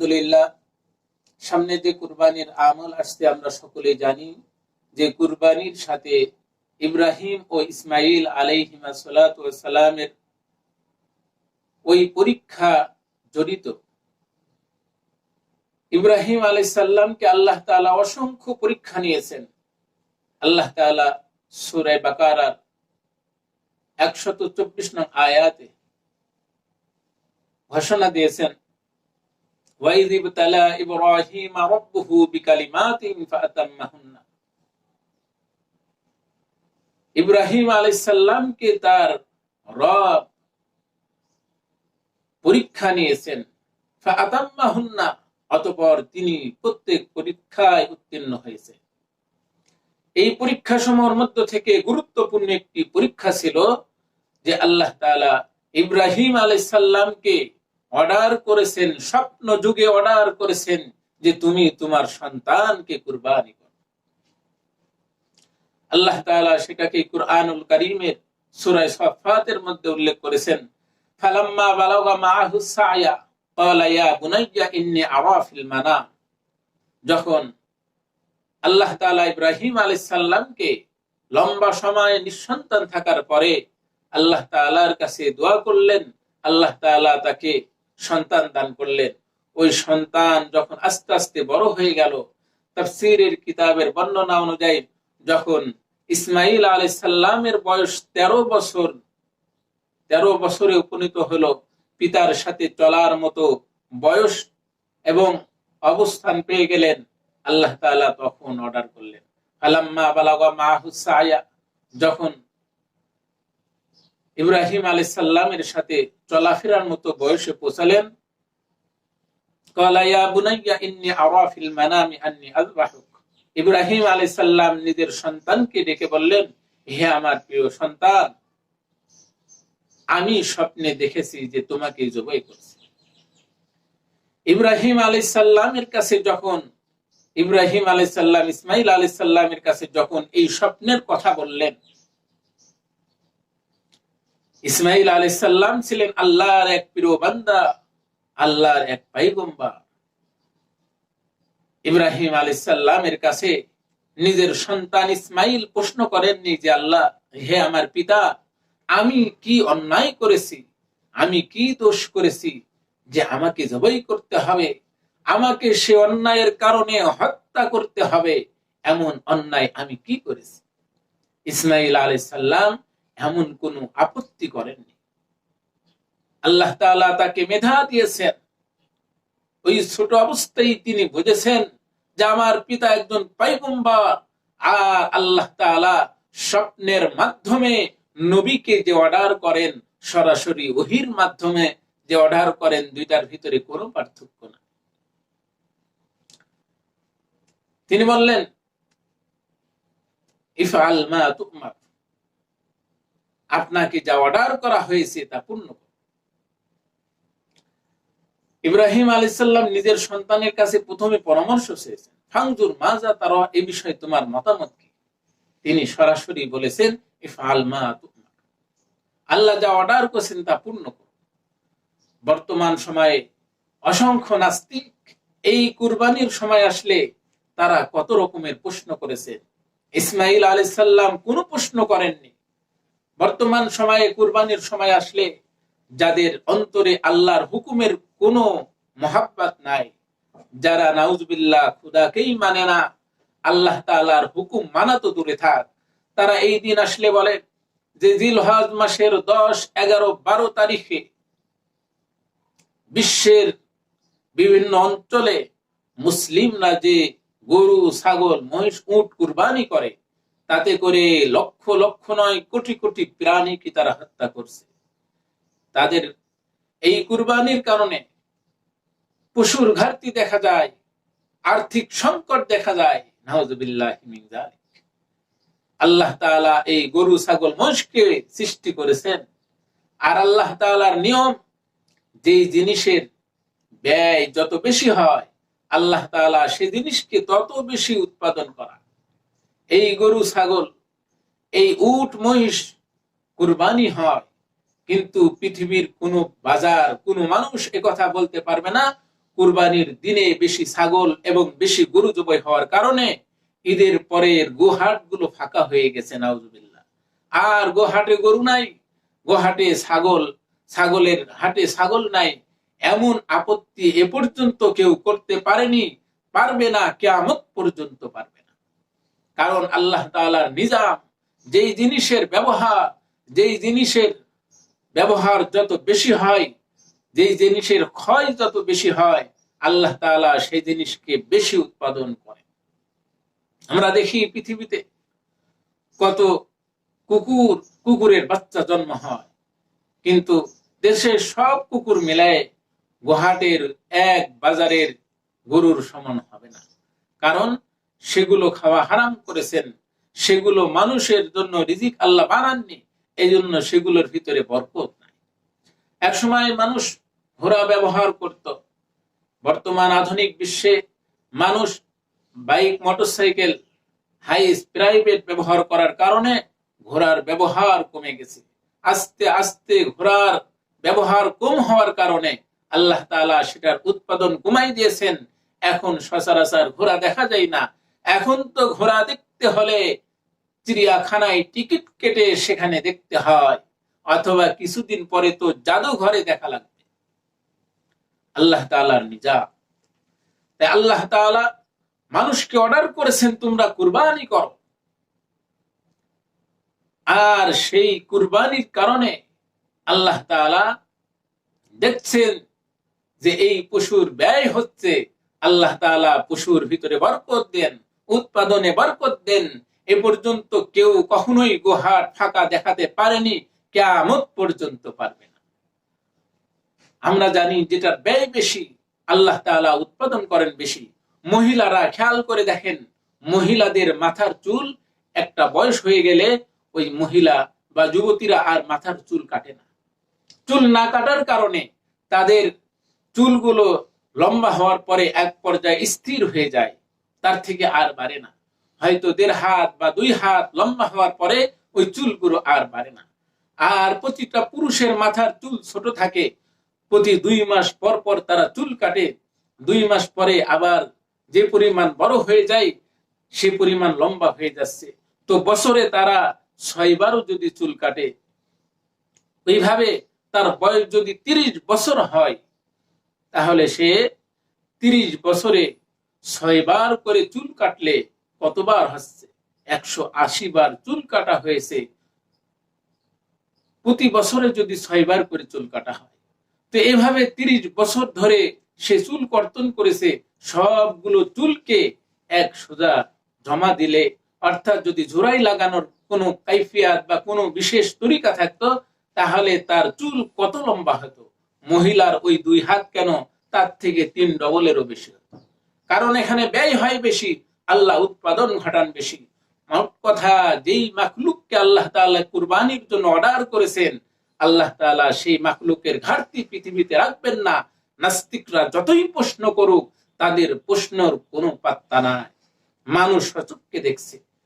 আলহামদুলিল্লাহ, সামনে যে কুরবানির আমল আসতে আমরা সকলে জানি, যে কুরবানির সাথে ইব্রাহিম ও ইসমাইল আলাইহিমা সালামের ওই পরীক্ষা জড়িত। ইব্রাহিম আলাইসাল্লামকে আল্লাহ তাআলা অসংখ্য পরীক্ষা নিয়েছেন। আল্লাহ তাআলা সুরায় বাকারার একশত চব্বিশ নং আয়াতে ঘোষণা দিয়েছেন وَإِذِ ابْتَلَى إِبْرَاهِيمَ رَبُّهُ بِكَلِمَاتٍ فَأَتَمَّهُنَّ ইব্রাহিম আলাইসাল্লামকে তার রব পরীক্ষা নিয়েছেন ফাআতাম্মাহুন্না অতঃপর তিনি প্রত্যেক পরীক্ষায় উত্তীর্ণ হয়েছে এই পরীক্ষা সমূহের মধ্য থেকে গুরুত্বপূর্ণ একটি পরীক্ষা ছিল যে আল্লাহ তাআলা ইব্রাহিম আলাইসাল্লামকে অর্ডার করেছেন, স্বপ্ন যুগে অর্ডার করেছেন যে তুমি তোমার সন্তানকে কুরবানি করো। আল্লাহ তাআলা সেটাকে কুরআনুল কারীমের সূরা সাফফাতের মধ্যে উল্লেখ করেছেন, ফালাম্মা বালাগা মাআহু সায়া, ক্বালা ইয়া বুনাইয়া ইন্নী আরা ফিল মানাম। যখন আল্লাহ তাআলা ইব্রাহিম আলাইহিস সালামকে লম্বা সময় নিঃসন্তান থাকার পরে আল্লাহ তাআলার কাছে দোয়া করলেন, আল্লাহ তাআলা তাকে সন্তান দান করলেন। ওই সন্তান যখন আস্তে আস্তে বড় হয়ে গেল, তাফসীরের কিতাবের বর্ণনা অনুযায়ী যখন ইসমাইল আলাইহিস সালামের বয়স ১৩ বছর ১৩ বছরে উপনীত হলো, পিতার সাথে চলার মতো বয়স এবং অবস্থান পেয়ে গেলেন, আল্লাহ তখন অর্ডার করলেন। আলাম্মা বালাগা মাহু সায়া, যখন ইব্রাহিম আলাইহিস সালামের সাথে চলাফেরার মতো বয়সে পৌঁছালেন। ইব্রাহিম আলাইহিস সালাম নিজের সন্তানকে ডেকে বললেন, হে আমার প্রিয় সন্তান, আমি স্বপ্নে দেখেছি যে তোমাকে জবাই করছি। ইব্রাহিম আলাইহিস সালামের কাছে যখন, ইব্রাহিম আলাইহিস সালাম ইসমাইল আলাইহিস সালামের কাছে যখন এই স্বপ্নের কথা বললেন ইসমাইল আলাইসাল্লাম ছিলেন আল্লাহর এক প্রিয় বান্দা, আল্লাহর এক পাইগম্বা ইব্রাহিম আলাইসাল্লামের কাছে নিজের সন্তান ইসমাইল প্রশ্ন করেননি যে, আল্লাহ, হে আমার পিতা, আমি কি অন্যায় করেছি? আমি কি দোষ করেছি যে আমাকে জবাই করতে হবে? আমাকে সে অন্যায়ের কারণে হত্যা করতে হবে? এমন অন্যায় আমি কি করেছি? ইসমাইল আলাইসাল্লাম এমন কোনো আপত্তি করেননি। আল্লাহ তাআলা তাকে মেধা দিয়েছেন। ওই ছোট অবস্থায় তিনি বুঝেছেন যে আমার পিতা একজন পাইগম্বার আর আল্লাহ তাআলা স্বপ্নের মাধ্যমে নবীকে যে অর্ডার করেন, সরাসরি ওহির মাধ্যমে যে অর্ডার করেন, দুইটার ভিতরে কোনো পার্থক্য না তিনি বললেন, ইফআল মা তুমার। আপনাকে যা অর্ডার করা হয়েছে তা পূর্ণ ইব্রাহিম আলাইসাল্লাম নিজের সন্তানের কাছে প্রথমে পরামর্শ চেয়েছেন ফাংজুর মাজা তারা, এ বিষয়ে তোমার মতামত কি? তিনি সরাসরি বলেছেন, ইফআল মা আল্লাহ যা অর্ডার করেছেন তা পূর্ণ করো বর্তমান সময়ে অসংখ্য নাস্তিক এই কুরবানির সময় আসলে তারা কত রকমের প্রশ্ন করেছে। ইসমাইল আলাইসাল্লাম কোনো প্রশ্ন করেননি। বর্তমান সময়ে, কুরবানির সময় আসলে যাদের অন্তরে আল্লাহর হুকুমের কোনো মহাব্বাত নাই, যারা নাউজবিল্লাহ খুদাকেই মানে না, আল্লাহ তাআলার হুকুম মানা তো দূরে থাক। তারা এই দিন আসলে বলে যে জিলহজ মাসের দশ, এগারো, বারো তারিখে বিশ্বের বিভিন্ন অঞ্চলে মুসলিমরা যে গরু, ছাগল, মহিষ, উট কুরবানি করে তাতে করে লক্ষ লক্ষ নয়, কোটি কোটি প্রাণীকে তারা হত্যা করছে? তাদের এই কুরবানির কারণে পশুর ঘাটতি দেখা যায়, আর্থিক সংকট দেখা যায় আল্লাহ তাআলা এই গরু, ছাগল মহিষকে সৃষ্টি করেছেন। আর আল্লাহ তাআলার নিয়ম, যেই জিনিসের ব্যয় যত বেশি হয়, আল্লাহ তাআলা সেই জিনিসকে তত বেশি উৎপাদন করা। এই গরু ছাগল, এই উট, মহিষ কুরবানি হয়, কিন্তু পৃথিবীর কোন বাজার, কোন মানুষ কথা বলতে পারবে না, কুরবানির দিনে বেশি ছাগল এবং বেশি গরু জবাই হওয়ার কারণে ঈদের পরের গোহাটগুলো ফাঁকা হয়ে গেছে, নাউজুবিল্লাহ। আর গোহাটে গরু নাই, গোহাটে ছাগল, ছাগলের হাটে ছাগল নাই, এমন আপত্তি এ পর্যন্ত কেউ করতে পারেনি, পারবে না, কেয়ামত পর্যন্ত পারবে কারণ আল্লাহ তাআলার নিজাম, যেই জিনিসের ব্যবহার, যেই জিনিসের ব্যবহার যত বেশি হয়, যেই জিনিসের ক্ষয় যত বেশি হয়, আল্লাহ তাআলা সেই জিনিসকে বেশি উৎপাদন করে। আমরা দেখি পৃথিবীতে কত কুকুর, কুকুরের বাচ্চা জন্ম হয়, কিন্তু দেশের সব কুকুর মিলায় গুহাটের এক বাজারের গরুর সমান হবে না। কারণ সেগুলো খাওয়া হারাম করেছেন, সেগুলো মানুষের জন্য রিজিক আল্লাহ বানাননি এই জন্য সেগুলোর ভিতরে বরকত নাই। একসময় মানুষ ঘোড়া ব্যবহার করত। বর্তমান আধুনিক বিশ্বে মানুষ বাইক, মোটরসাইকেল, হাই প্রাইভেট ব্যবহার করার কারণে ঘোড়ার ব্যবহার কমে গেছে। আস্তে আস্তে ঘোড়ার ব্যবহার কম হওয়ার কারণে আল্লাহ তাআলা সেটার উৎপাদন কমাই দিয়েছেন। এখন সচরাচর ঘোড়া দেখা যায় না। এখন তো ঘোড়া দেখতে হলে চিড়িয়াখানায় টিকিট কেটে সেখানে দেখতে হয়, অথবা কিছুদিন পরে তো জাদুঘরে দেখা লাগবে। আল্লাহ তাআলার নিজা তাই আল্লাহ তাআলা মানুষকে অর্ডার করেছেন, তোমরা কুরবানি করো। আর সেই কুরবানির কারণে আল্লাহ তাআলা দেখছেন যে এই পশুর ব্যয় হচ্ছে, আল্লাহ তাআলা পশুর ভিতরে বরকত দেন। উৎপাদনে বরকত দেন। এ পর্যন্ত কেউ কখনোই গোহাট ফাঁকা দেখাতে পারেনি, কেয়ামত পর্যন্ত পারবে না। আমরা জানি যেটা ব্যয় বেশি, আল্লাহ তাআলা উৎপাদন করেন বেশি। মহিলারা খেয়াল করে দেখেন, মহিলাদের মাথার চুল একটা বয়স হয়ে গেলে ওই মহিলা বা যুবতীরা আর মাথার চুল কাটে না। চুল না কাটার কারণে তাদের চুলগুলো লম্বা হওয়ার পরে এক পর্যায়ে স্থির হয়ে যায়। তার থেকে আর বাড়ে না। হয়তো দেড় হাত বা দুই হাত লম্বা হওয়ার পরে ওই চুলগুলো আর বাড়ে না। আর প্রতিটা পুরুষের মাথার চুল ছোট থাকে। প্রতি দুই মাস পর পর তারা চুল কাটে। দুই মাস পরে আবার যে পরিমাণ বড় হয়ে যায়, সে পরিমাণ লম্বা হয়ে যাচ্ছে। তো বছরে তারা ছয়বারও যদি চুল কাটে। ওইভাবে তার বয়স যদি তিরিশ বছর হয়, তাহলে সে তিরিশ বছরে ছয়বার করে চুল কাটলে কতবার হচ্ছে একশো আশি বার চুল কাটা হয়েছে। প্রতি বছরে যদি ছয়বার করে চুল কাটা হয়। তো এভাবে তিরিশ বছর ধরে সে চুল কর্তন করেছে। সবগুলো চুলকে এক সোজা জমা দিলে, অর্থাৎ যদি জোড়াই লাগানোর কোনো কাইফিয়াত বা কোনো বিশেষ তরিকা থাকতো, তাহলে তার চুল কত লম্বা হতো? মহিলার ওই দুই হাত কেন? তার থেকে তিন ডবলেরও বেশি হতো। কারণ এখানে ব্যয় হয় বেশি, আল্লাহ উৎপাদন ঘটান বেশি। মোট কথা, যেই মাকলুককে আল্লাহ তাআলা কুরবানির জন্য অর্ডার করেছেন, আল্লাহ তাআলা সেই মাকলুকের ঘাটতি পৃথিবীতে রাখবেন না। নাস্তিকরা যতই প্রশ্ন করুক, তাদের প্রশ্নর কোনো পাত্তা নাই। মানুষ সচককে দেখছে।